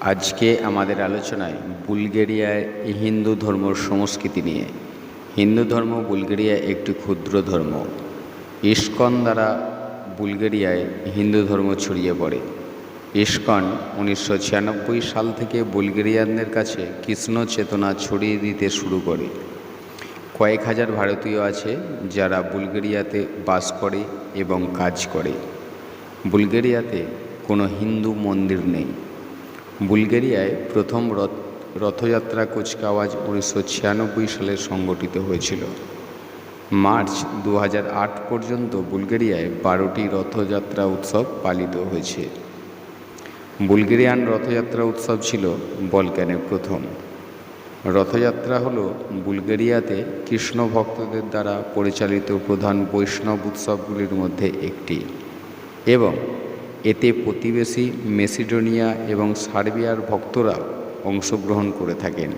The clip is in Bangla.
আজকে আমাদের আলোচনায় বুলগেরিয়ায় হিন্দু ধর্ম সংস্কৃতি নিয়ে। হিন্দু ধর্ম বুলগেরিয়া একটি ক্ষুদ্র ধর্ম। ইস্কন দ্বারা বুলগেরিয়ায় হিন্দু ধর্ম ছড়িয়ে পড়ে। ইস্কন উনিশশো ছিয়ানব্বই সাল থেকে বুলগেরিয়ানদের কাছে কৃষ্ণ চেতনা ছড়িয়ে দিতে শুরু করে। কয়েক হাজার ভারতীয় আছে যারা বুলগেরিয়াতে বাস করে এবং কাজ করে। বুলগেরিয়াতে কোনো হিন্দু মন্দির নেই। বুলগেরিয়ায় প্রথম রথ, রথযাত্রা কুচকাওয়াজ উনিশশো ছিয়ানব্বই সালে সংগঠিত হয়েছিল। মার্চ দু পর্যন্ত বুলগেরিয়ায় বারোটি রথযাত্রা উৎসব পালিত হয়েছে। বুলগেরিয়ান রথযাত্রা উৎসব ছিল বলকানের প্রথম। রথযাত্রা হল বুলগেরিয়াতে কৃষ্ণ ভক্তদের দ্বারা পরিচালিত প্রধান বৈষ্ণব উৎসবগুলির মধ্যে একটি এবং এতে প্রতিবেশী মেসিডোনিয়া এবং সার্বিয়ার ভক্তরা অংশগ্রহণ করে থাকেন।